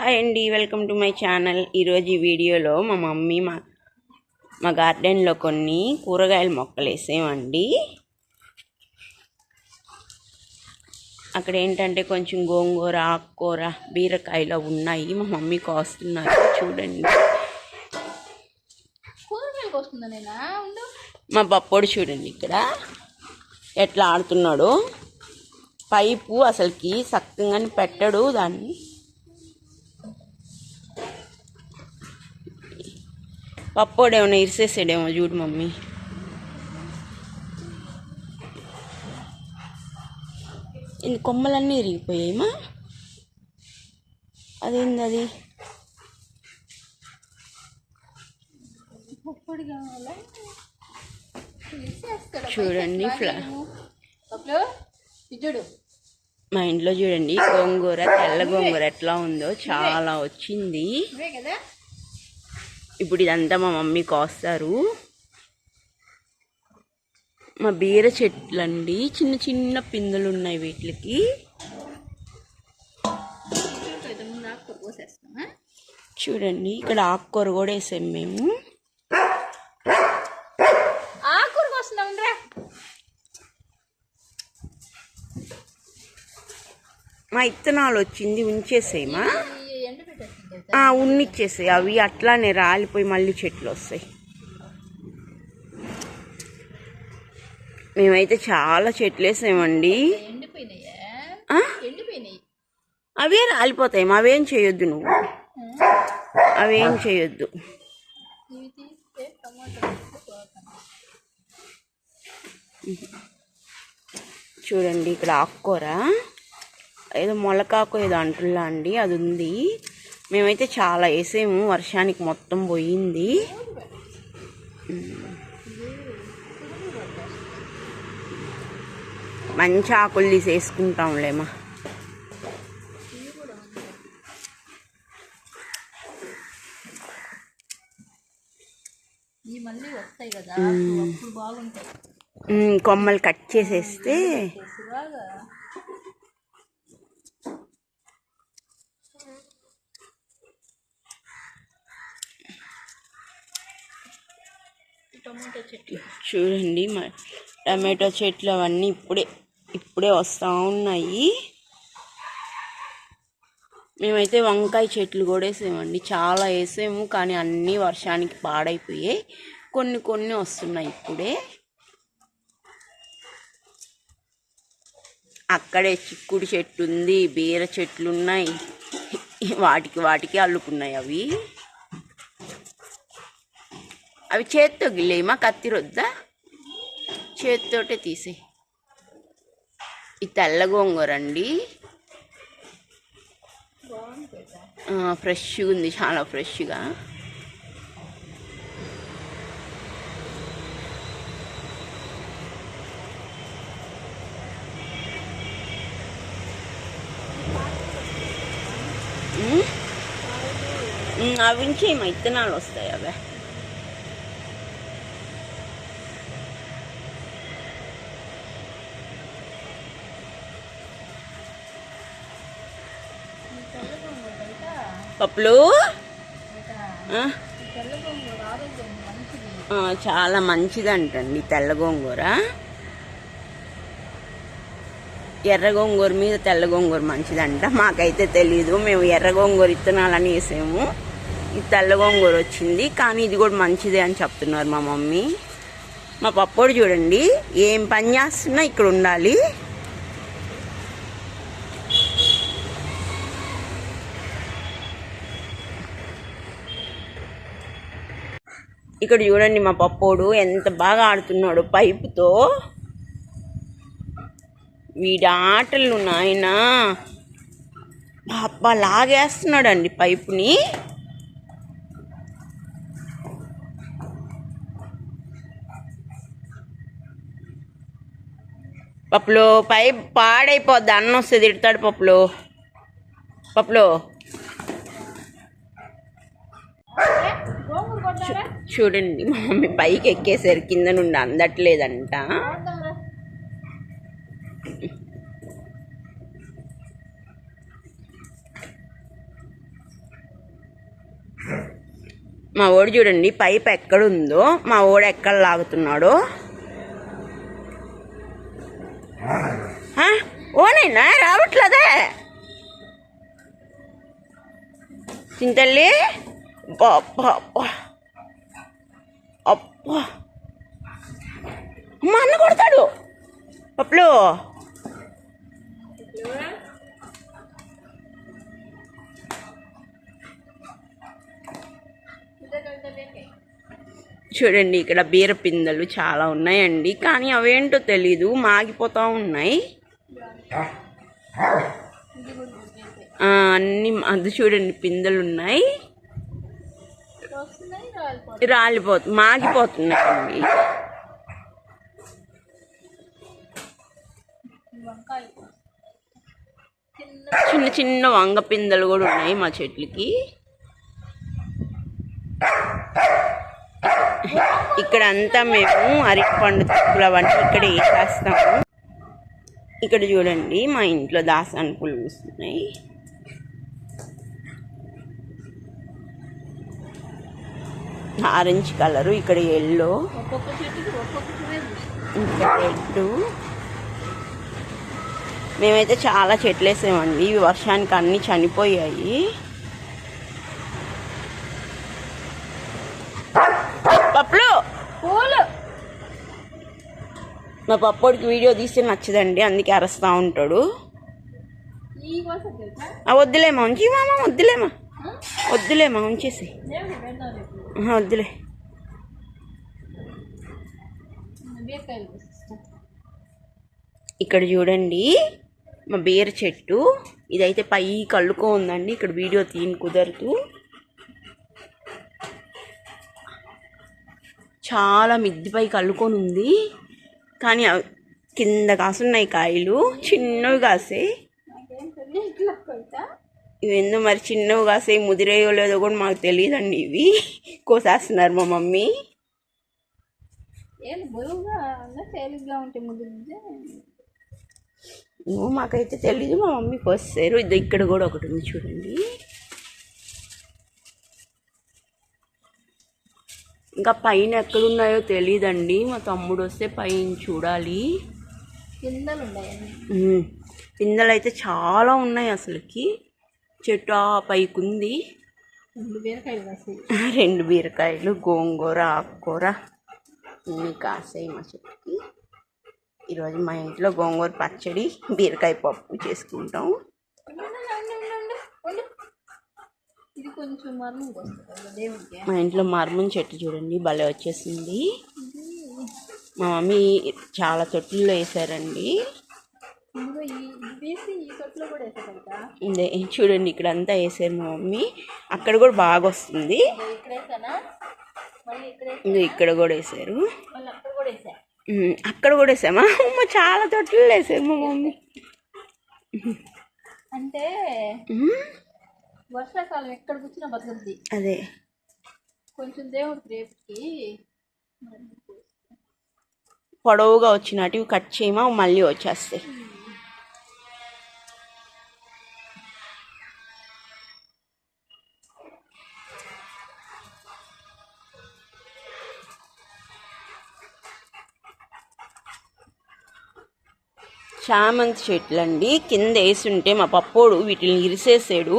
Hi అండి welcome to my channel. ఈరోజు ఈ వీడియోలో మా మమ్మీ మా మా గార్డెన్లో కొన్ని కూరగాయల మొక్కలు వేసామండి అక్కడ ఏంటంటే కొంచెం గోంగూర ఆకుకూర బీరకాయలు ఉన్నాయి. మా మమ్మీ కోస్తున్నారు. చూడండి. మా పప్పోడు చూడండి ఇక్కడ. ఎట్లా ఆడుతున్నాడు. పైపు అసలుకి సక్కంగాని పెట్టడు దాన్ని. పప్పోడు ఏమైనా ఇరిసేసాడేమో చూడు మమ్మీ. ఇన్ని కొమ్మలన్నీ ఇరిగిపోయాయిమా అదేంది అది? చూడండి మా ఇంట్లో చూడండి గోంగూర తెల్ల గోంగూర ఎట్లా ఉందో చాలా వచ్చింది. కదా? ఇప్పుడు ఇదంతా మా మమ్మీ కోస్తారు. మా బీర చెట్లు అండి చిన్న చిన్న పిందులు ఉన్నాయి వీటికి. చూడండి ఇక్కడ ఆకుకూర కూడా వేసాం మేము. మా ఇత్తనాలు వచ్చింది ఉంచేసేమా ఉన్నిచ్చేసాయి అవి అట్లానే రాలిపోయి మళ్ళీ చెట్లు వస్తాయి. మేమైతే చాలా చెట్లు వేసామండి. అవే రాలిపోతాయి? అవేం చేయొద్దు నువ్వు. అవేం చేయొద్దు. చూడండి ఇక్కడ ఆకుకూర ఏదో మొలకాకు ఏదో అంటున్నా అండి అది ఉంది. మేమైతే చాలా వేసాము వర్షానికి మొత్తం పోయింది. మంచి ఆకులు తీసి వేసుకుంటాంలేమా ఇవి మళ్ళీ వస్తాయి కదా అప్పుడు బాగుంటాయి. ఉమ్, కొమ్మలు కట్ చేసేస్తే బాగా టమాటా చెట్లు చూడండి మా టమాటో చెట్లు అవన్నీ ఇప్పుడే ఇప్పుడే వస్తూ ఉన్నాయి. మేమైతే వంకాయ చెట్లు కూడా వేసామండి చాలా వేసాము కానీ అన్నీ వర్షానికి పాడైపోయాయి. కొన్ని కొన్ని వస్తున్నాయి ఇప్పుడే. అక్కడే చిక్కుడు చెట్టు ఉంది బీర చెట్లు ఉన్నాయి. వాటికి వాటికి అల్లుకున్నాయి అవి. అవి చేత్తో గిల్లేయమా కత్తిరొద్దా చేత్తోటే తీసే ఈ తెల్ల గోంగూర అండి. ఫ్రెష్గా ఉంది చాలా ఫ్రెష్గా. అవించి అవి మా ఇత్తనాలు వస్తాయి అవే. పప్పులు? చాలా మంచిది ఆ, చాలా మంచిదంటండి తెల్ల గోంగూర. ఎర్ర గోంగూర మీద తెల్ల గోంగూర మంచిదంట. మాకైతే తెలీదు. మేము ఎర్ర గోంగూర ఇత్తనాలని వేసాము. ఇది తెల్ల గోంగూర వచ్చింది. కానీ ఇది కూడా మంచిదే అని చెప్తున్నారు మా మమ్మీ. మా పప్పోడు చూడండి. ఏం పని చేస్తున్నా ఇక్కడ ఉండాలి. ఇక్కడ చూడండి మా పప్పోడు ఎంత బాగా ఆడుతున్నాడు పైపుతో. వీడి ఆటలు నాయన. పాప లాగేస్తున్నాడండి పైపుని. పప్పులో పైప్ పాడైపోద్ది అన్నం వస్తుంది తిడతాడు పప్పులో. పప్పులో గోంగూర కొట్టారా చూడండి మా మమ్మీ పైకి ఎక్కేసరి కింద నుండి అందట్లేదంట. మా ఓడి చూడండి పైప్ ఎక్కడుందో మా ఓడి ఎక్కడ లాగుతున్నాడో. ఓనైనా రావట్లేదే. చింతల్లి అబ్బా. అబ్బా. అన్న కొడతాడు. పప్పులు చూడండి ఇక్కడ బీర పిందెలు చాలా ఉన్నాయండి కానీ అవేంటో తెలీదు మాగిపోతూ ఉన్నాయి. ఆ, అన్ని అది చూడండి పిందెలు ఉన్నాయి. వస్తున్నాయి రాలిపోతాయి రాలిపోతు మాగిపోతున్నాయండి వంకాయ చిన్న చిన్న వంగ పిందెలు కూడా ఉన్నాయి మా చెట్లకి. ఇక్కడ అంతా మేము అరటిపండు తక్కువ అవన్నీ ఇక్కడ వేసేస్తాము. ఇక్కడ చూడండి మా ఇంట్లో దాసాని పూలు పూస్తున్నాయి ఆరెంజ్ కలరు ఇక్కడ ఎల్లో. ఇంకా రెడ్ మేమైతే చాలా చెట్లు వేసామండి. ఇవి వర్షానికి అన్నీ చనిపోయాయి. పప్పులు! పూలు! మా పప్పోడికి వీడియో తీస్తే నచ్చదండి అందుకే అరుస్తూ ఉంటాడు. వద్దులేమా ఉంచి. మామ వద్దులేమా వద్దులేమా ఉంచేసి వద్దులే. ఇక్కడ చూడండి మా బీర చెట్టు. ఇదైతే పై కళ్ళుకో ఉందండి ఇక్కడ వీడియో తీయని కుదరదు. చాలా మిద్దిపై కళ్ళుకొని ఉంది. కానీ కింద కాసున్నాయి కాయలు చిన్నవి కాసే ఇవి ఎందుకు మరి చిన్నవి కాసాయి ముదిరేయో లేదో కూడా మాకు తెలియదండి ఇవి. కోసేస్తున్నారు మా మమ్మీ. తేలిగ్గా ఏమో మాకైతే తెలీదు మా మమ్మీ కోసారు ఇది ఇక్కడ కూడా ఒకటి ఉంది చూడండి. ఇంకా పైన ఎక్కడున్నాయో తెలియదండి మా తమ్ముడు వస్తే పైన చూడాలి. పిందెలు అయితే చాలా ఉన్నాయి అసలుకి. చెట్టు ఆ పైకి ఉంది రెండు బీరకాయలు గోంగూర ఆకుకూర ఇన్ని కాసాయి మా చెట్టుకి. ఈరోజు మా ఇంట్లో గోంగూర పచ్చడి బీరకాయ పప్పు చేసుకుంటాం. మా ఇంట్లో మర్మం చెట్టు చూడండి భలే వచ్చేసింది. మా మమ్మీ చాలా తొట్టుల్లో వేసారండి. ఇది తొట్లో చూడండి ఇక్కడ అంతా వేసారు మా మమ్మీ. అక్కడ కూడా బాగా వస్తుంది. ఇక్కడ కూడా వేసారు. అక్కడ కూడా వేసామా? అమ్మ చాలా తొట్టుల్లో వేసారు మా మమ్మీ. అంటే వర్షాకాలం ఎక్కడ కూర్చున్నా బతుకుద్ది. అదే. కొంచెం దేవుడికి రేపుకి పొడవుగా వచ్చినట్టు కట్ చేయమా మళ్ళీ వచ్చేస్తాయి. చామంతి చెట్లు అండి కింద వేసుంటే మా పప్పోడు వీటిని ఇరిసేసాడు.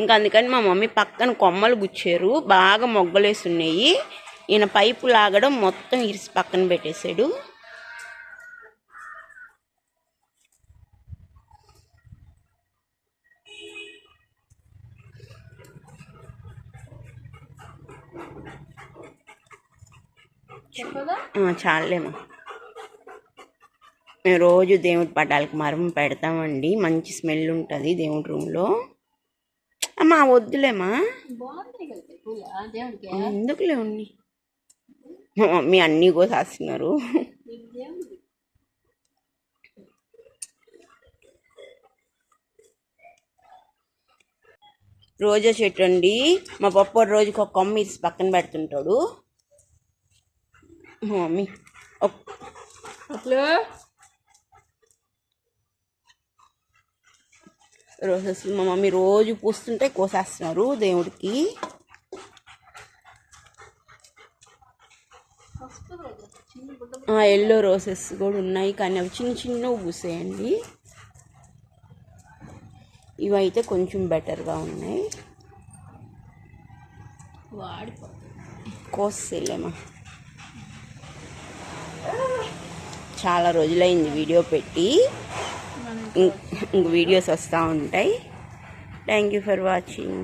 ఇంకా అందుకని మా మమ్మీ పక్కన కొమ్మలు గుచ్చారు. బాగా మొగ్గలేసి ఉన్నాయి ఈయన పైపు లాగడం మొత్తం ఇరిసి పక్కన పెట్టేశాడు. చాలేమా మేము రోజు దేవుడి పటాలకు మరం పెడతామండి. మంచి స్మెల్ ఉంటుంది దేవుడి రూమ్లో అమ్మా వద్దులేమా బాగుంటాయి కదా పూల? దేవుడికి. ఎందుకులే ఉన్ని? మా మమ్మీ అన్నీ కోసేస్తున్నారు. రోజా చెట్టు అండి. మా పప్పు రోజుకి ఒక కొమ్మ ఇసి పక్కన పెడుతుంటాడు. మా మమ్మీ ఒక్- రోజెస్ మా మమ్మీ రోజు పూస్తుంటే కోసేస్తున్నారు దేవుడికి. ఎల్లో రోసెస్ కూడా ఉన్నాయి కానీ అవి చిన్న చిన్నవి పూసేయండి. ఇవైతే కొంచెం బెటర్గా ఉన్నాయి. కోసేలేమా చాలా రోజులైంది వీడియో పెట్టి. ఇంక వీడియోస్ వస్తూ ఉంటాయి. Thank you for watching